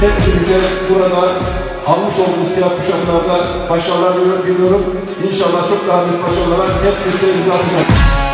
Hepimize burada almış olduğunuz siyah kuşaklarda başarılar diliyorum. İnşallah çok daha büyük başarılara hep birlikte imza atacağız.